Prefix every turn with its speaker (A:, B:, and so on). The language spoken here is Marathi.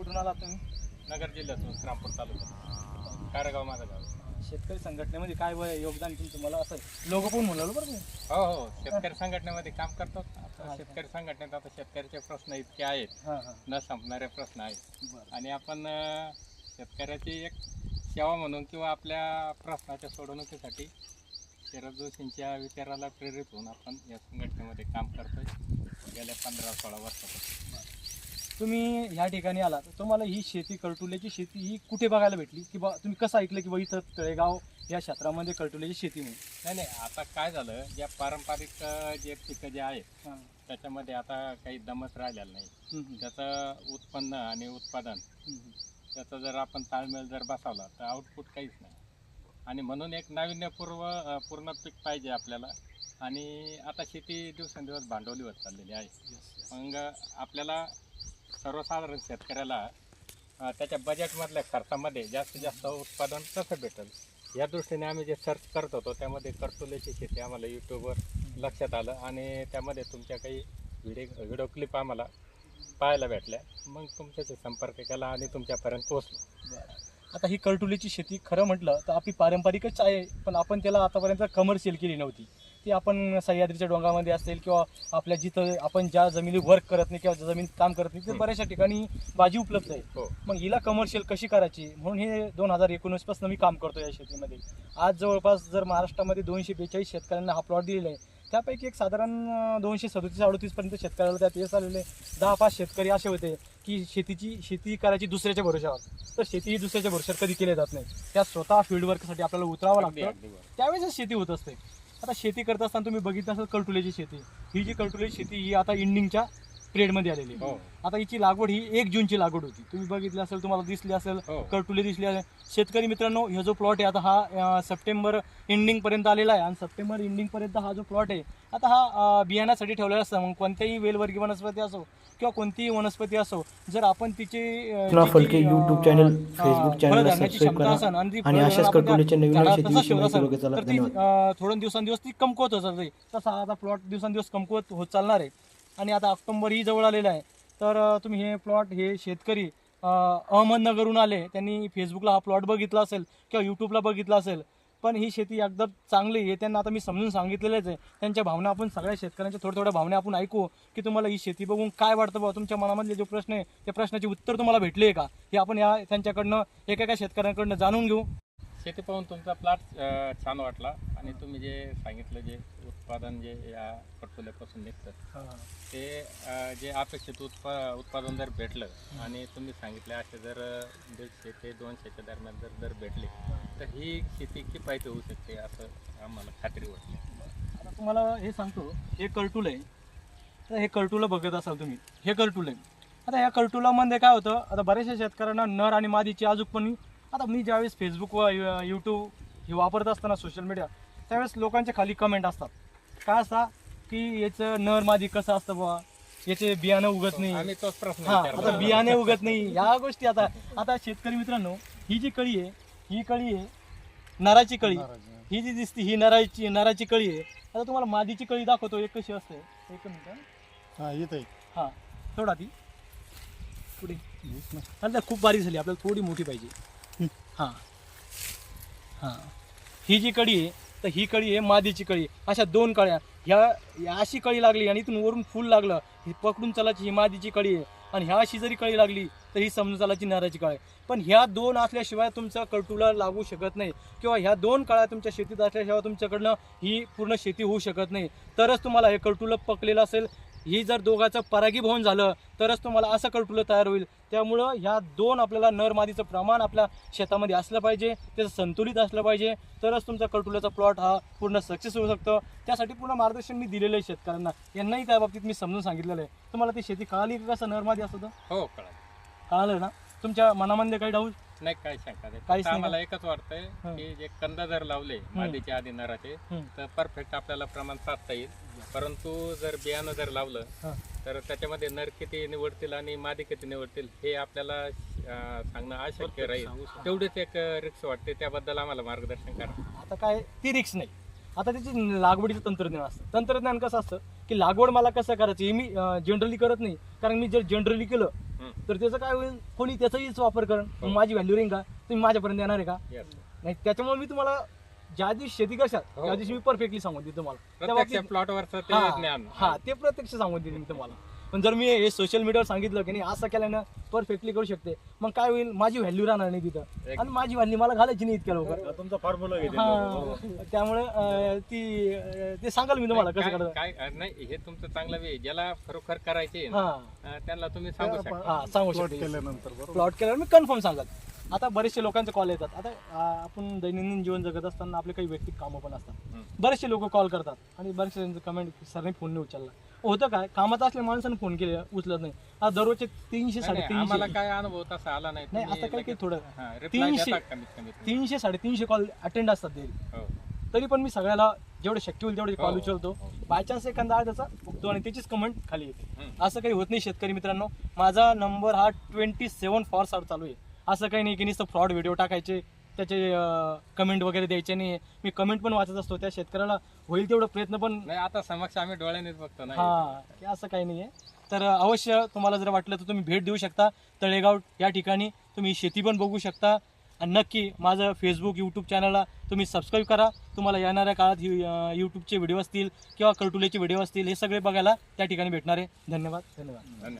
A: कुठून आला तुम्ही?
B: नगर जिल्ह्यातून रामपूर तालुका कारगाव माझं गाव.
A: शेतकरी संघटनेमध्ये काय वय योगदान तुमचं? मला असं लोक पण म्हणलं बरं तुम्ही.
B: हो हो. शेतकरी संघटनेमध्ये काम करतो. आता शेतकरी संघटनेत आता शेतकऱ्याचे प्रश्न इतके आहेत.
A: हां हां.
B: न संपणारे प्रश्न आहेत.
A: बरं.
B: आणि आपण अं, शेतकऱ्याची एक सेवा म्हणून किंवा आपल्या प्रश्नाच्या सोडवणुकीसाठी शरद जोशींच्या विचाराला प्रेरित होऊन आपण या संघटनेमध्ये काम करतोय. गेल्या पंधरा सोळा वर्षापासून.
A: तुम्ही ह्या ठिकाणी आला तर तुम्हाला ही शेती कळटुल्याची शेती ही कुठे बघायला भेटली? की बा तुम्ही कसं ऐकलं की बा इथं तळेगाव या क्षेत्रामध्ये कळटुल्याची शेती म्हणून?
B: नाही नाही आता काय झालं ज्या पारंपरिक अं, जे पिकं जे आहेत
A: हां.
B: त्याच्यामध्ये आता काही दमच राहिलेला नाही.
A: हम्म,
B: त्याचं उत्पन्न आणि उत्पादन
A: हम्म, हम्म.
B: त्याचा जर आपण ताळमेळ जर बसवला तर आउटपुट काहीच नाही. आणि म्हणून एक नाविन्यपूर्व अ, पूर्ण पीक पाहिजे आपल्याला. आणि आता शेती दिवसेंदिवस भांडवली होत चाललेली आहे.
A: Yes, yes.
B: मग आपल्याला सर्वसाधारण शेतकऱ्याला त्याच्या बजेटमधल्या खर्चामध्ये जास्तीत जास्त उत्पादन कसं भेटेल? या दृष्टीने आम्ही जे सर्च करत होतो त्यामध्ये करटोल्याची शेती आम्हाला यूट्यूबवर लक्षात आलं आणि त्यामध्ये तुमच्या काही व्हिडिओ व्हिडिओ क्लिप आम्हाला पाहायला भेटल्या. मग तुमच्याशी संपर्क केला आणि तुमच्यापर्यंत पोहोचलो.
A: आता ही कळटुलीची शेती खरं म्हटलं तर आपली पारंपरिकच आहे पण आपण त्याला आतापर्यंत कमर्शियल केली नव्हती. ती आपण सह्याद्रीच्या डोंगरामध्ये असेल किंवा आपल्या जिथं आपण ज्या जमिनी वर्क करत नाही किंवा ज्या जमिनीत काम करत नाही तिथे. बऱ्याचशा ठिकाणी भाजी उपलब्ध आहे.
B: हो.
A: मग हिला कमर्शियल कशी करायची? म्हणून हे दोन हजार एकोणीसपासून मी काम करतो या शेतीमध्ये. आज जवळपास जर महाराष्ट्रामध्ये दोनशे बेचाळीस शेतकऱ्यांना हा प्लॉट दिलेला आहे त्यापैकी एक साधारण दोनशे सदतीस अडतीसपर्यंत शेतकऱ्याला त्यात यश आलेले दहा पाच शेतकरी असे होते की शेतीची शेती करायची दुसऱ्याच्या भरोशावर तर शेती ही दुसऱ्याच्या भरोशावर कधी केली जात नाही. त्या स्वतः फील्ड वर्कसाठी आपल्याला उतरावं
B: अगदी
A: लागतं.
B: अगदी बरोबर.
A: त्यावेळेस शेती होत असते. आता शेती करत असताना तुम्ही बघितलं असेल कळटुल्याची शेती. ही जी कळटुल्याची शेती ही आता इंडिंगच्या पिरियडमध्ये आलेली आहे.
B: हो.
A: आता हिची लागवड ही एक जूनची लागवड होती. तुम्ही बघितली असेल तुम्हाला दिसली असेल
B: हो.
A: करटुले दिसले आहे. शेतकरी मित्रांनो हा जो प्लॉट आहे आता हा अं, सप्टेंबर एंडिंग पर्यंत आलेला आहे. आणि सप्टेंबर एंडिंग पर्यंत हा जो प्लॉट आहे आता हा अं, बियाण्यासाठी ठेवलेला असतं. मग कोणत्याही वेलवर्गीय वनस्पती असो किंवा कोणतीही वनस्पती असो जर आपण तिचे अं, तिची,
C: फलके
A: अं,
C: YouTube channel,
A: अं,
C: Facebook channel
A: फळं
C: ला
A: धरण्याची
C: subscribe
A: क्षमता
C: करा.
A: असेल आणि ती
C: आणि
A: फळं
C: अशाच
A: जर आपण
C: कटोलीच्या नवीन
A: झाडाला
C: शेतीविषयी
A: तसंच ठेवत
C: माहिती
A: असाल,
C: बघत चला.
A: तर ती
C: धन्यवाद.
A: अं, थोडं दिवसांदिवस ती कमकुवत होत जाते तसा आता प्लॉट दिवसांदिवस कमकुवत होत चालणार आहे. आणि आता ऑक्टोबर ही जवळ आलेला आहे. तर तुम्ही हे प्लॉट हे शेतकरी अहमदनगरहून आले. त्यांनी फेसबुकला हा प्लॉट बघितला असेल किंवा यूट्यूबला बघितला असेल. पण ही शेती एकदम चांगली आहे. त्यांना आता मी समजून सांगितलेलंच आहे. त्यांच्या भावना आपण सगळ्या शेतकऱ्यांच्या थोड्या थोड्या भावना आपण ऐकू की तुम्हाला ही शेती बघून काय वाटतं बा तुमच्या मनामधले जो प्रश्न आहे त्या प्रश्नाचे उत्तर तुम्हाला भेटले का? हे आपण या त्यांच्याकडनं एका शेतकऱ्यांकडनं जाणून घेऊ.
B: शेती पाहून तुमचा प्लॉट छान वाटला आणि तुम्ही जे सांगितलं जे उत्पादन जे या कटोल्यापासून निघतं ते अं, जे अपेक्षित उत्पा उत्पादन जर भेटलं आणि तुम्ही सांगितले असे जर दीडशे ते दोनशेच्या दरम्यान जर दर भेटले तर ही शेती किफायती होऊ शकते असं आम्हाला खात्री वाटते.
A: आता तुम्हाला हे सांगतो हे कर्टूल आहे तर हे कर्टुलं बघत असाल तुम्ही हे कर्टूल आहे आता या कर्टुलामध्ये काय होतं आता बऱ्याचशा शेतकऱ्यांना नर आणि मादीची अजून आता मी ज्यावेळेस फेसबुक व यूट्यूब हे वापरत असताना सोशल मीडिया त्यावेळेस लोकांच्या खाली कमेंट असतात. काय असतात की याचं नर मादी कसं असतं बुवा? याचे बियाणं उगत नाही.
B: आम्ही तोच प्रश्न
A: हा
B: विचारला.
A: आता बियाणे उगत नाही. या गोष्टी आता आता शेतकरी मित्रांनो ही जी कळी आहे ही कळी आहे नराची कळी. ही जी दिसते ही नराची नराची कळी आहे. आता तुम्हाला मादीची कळी दाखवतो. एक कशी असते? एक मिनिट
D: हा. येत
A: हा थोडा ती. पुढे. आता खूप बारीक झाली. आपल्याला थोडी मोठी पाहिजे. हा. हा. ही जी कळी आहे तर ही कळी आहे मादीची कळी अशा दोन कळ्या. ह्या अशी कळी लागली आणि इथून वरून फुल लागलं. ही पकडून चालायची ही मादीची कळी आहे. आणि ह्या अशी जरी कळी लागली तर ही समजून चालायची नाराची कळ आहे. पण ह्या दोन असल्याशिवाय तुमचा कळटुला लागू शकत नाही. किंवा ह्या दोन काळ्या तुमच्या शेतीत असल्याशिवाय तुमच्याकडनं ही पूर्ण शेती होऊ शकत नाही. तरच तुम्हाला हे कळटुलं पकलेलं असेल. ही जर दोघाचं परागीभवन झालं तरच तुम्हाला असं कळटुलं तयार होईल. त्यामुळं ह्या दोन आपल्याला नर मादीचं प्रमाण आपल्या शेतामध्ये असलं पाहिजे त्याचं संतुलित असलं पाहिजे तरच तुमचा कळटुल्याचा प्लॉट हा पूर्ण सक्सेस होऊ शकतो. त्यासाठी पूर्ण मार्गदर्शन मी दिलेलं आहे शेतकऱ्यांना. यांनाही त्या बाबतीत मी समजून सांगितलेलं आहे. तुम्हाला ती शेती कळाली का कसं नर मादी असतं
B: हो कळा
A: कळालं ना? तुमच्या मनामध्ये काही डाऊट
B: नाही काय शंका नाही.
A: काहीच
B: फक्त
A: नाही
B: आम्हाला एकच वाटतंय
A: हं.
B: की जे कंद जर लावले मादीच्या आधी नराचे
A: हं.
B: तर परफेक्ट आपल्याला प्रमाण साधता येईल. परंतु जर बियाणं जर लावलं
A: हां.
B: तर त्याच्यामध्ये नर किती निवडतील आणि मादी किती निवडतील हे आपल्याला अं, सांगणं अशक्य राहील. तेवढीच एक रिक्स वाटते. त्याबद्दल आम्हाला मार्गदर्शन करा.
A: आता काय ती रिक्स नाही. आता त्याची लागवडीचं तंत्रज्ञान असतं. तंत्रज्ञान कसं असतं की लागवड मला कसं करायचं हे मी जनरली करत नाही. कारण मी जर जनरली केलं. तर त्याचं काय होईल? कोणी त्याचाहीच वापर करेन
B: हो.
A: मग माझी व्हॅल्यू राहील का? तुम्ही माझ्यापर्यंत येणार आहे का. नाही त्याच्यामुळे मी तुम्हाला ज्या दिवशी शेती करशाल
B: हो.
A: त्या दिवशी मी परफेक्टली सांगून देतो तुम्हाला. त्या बाबतीत-
B: प्लॉटवरचं ते
A: हा.
B: ज्ञान.
A: हा ते प्रत्यक्ष सांगून देईन मी तुम्हाला. पण जर मी हे सोशल मीडियावर सांगितलं की नाही असं केल्यानं परफेक्टली करू शकते. मग काय होईल? माझी व्हॅल्यू राहणार नाही तिथं. आणि माझी व्हॅल्यू मला घालायची नाही इतक्या लवकर.
C: तुमचा फॉर्म्युला
A: हा. त्यामुळे अं, ती अं, ते सांगाल मी तुम्हाला कसं करायचं
B: काय- नाही हे तुमचं चांगलं वे ज्याला खरोखर करायचे
A: हा.
B: त्यांना तुम्ही सांगू शकता.
A: हा सांगू शकते.
C: केल्यानंतर बरोबर.
A: प्लॉट केल्यावर मी कन्फर्म सांगाल. आता बरेचसे लोकांचे कॉल येतात. आता आ, आपण दैनंदिन जीवन जगत असताना आपले काही वैयक्तिक कामं पण असतात. बरेचसे लोक कॉल करतात. आणि बरेचसे त्यांचं कमेंट सरने फोन नाही उचलला. होतं काय कामात असल्या माणसानं फोन केले उचलत नाही. आता दररोजचे तीनशे
B: आम्हाला
A: साडेतीनशे.
B: काय अनुभव तसा आला नाही.
A: नाही
B: तुम्ही
A: असं काही काही
B: लगेच-
A: थोडं
B: हा, reply
A: तीनशे-
B: देता कमीत कमी तुम्ही.
A: तीनशे साडेतीनशे कॉल अटेंड असतात
B: हो.
A: तरी पण मी सगळ्याला जेवढे शक्य होईल तेवढे कॉल
B: हो,
A: उचलतो.
B: हो.
A: बाय चान्स एखादा आहे त्याचा बघतो आणि त्याचीच कमेंट खाली येते. असं काही होत नाही शेतकरी मित्रांनो. माझा नंबर हा ट्वेंटी सेवन फॉर साठ चालू आहे. असं काही नाही की नुसतं फ्रॉड व्हिडिओ टाकायचे त्याचे कमेंट वगैरे द्यायचे नाही. मी कमेंट पण वाचत असतो. त्या शेतकऱ्याला होईल तेवढं प्रयत्न पण
B: नाही आता समक्ष आम्ही डोळ्यानेच बघतो नाही
A: हा हे असं काही नाही आहे तर अवश्य तुम्हाला जर वाटलं तर तुम्ही भेट देऊ शकता. तळेगाव या ठिकाणी तुम्ही शेती पण बघू शकता. आणि नक्की माझं फेसबुक यूट्यूब चॅनलला तुम्ही सबस्क्राईब करा. तुम्हाला येणाऱ्या काळात यूट्यूबचे व्हिडिओ असतील किंवा कर्टुलेचे व्हिडिओ असतील हे सगळे बघायला त्या ठिकाणी भेटणार आहे. धन्यवाद धन्यवाद.
B: धन्यवाद.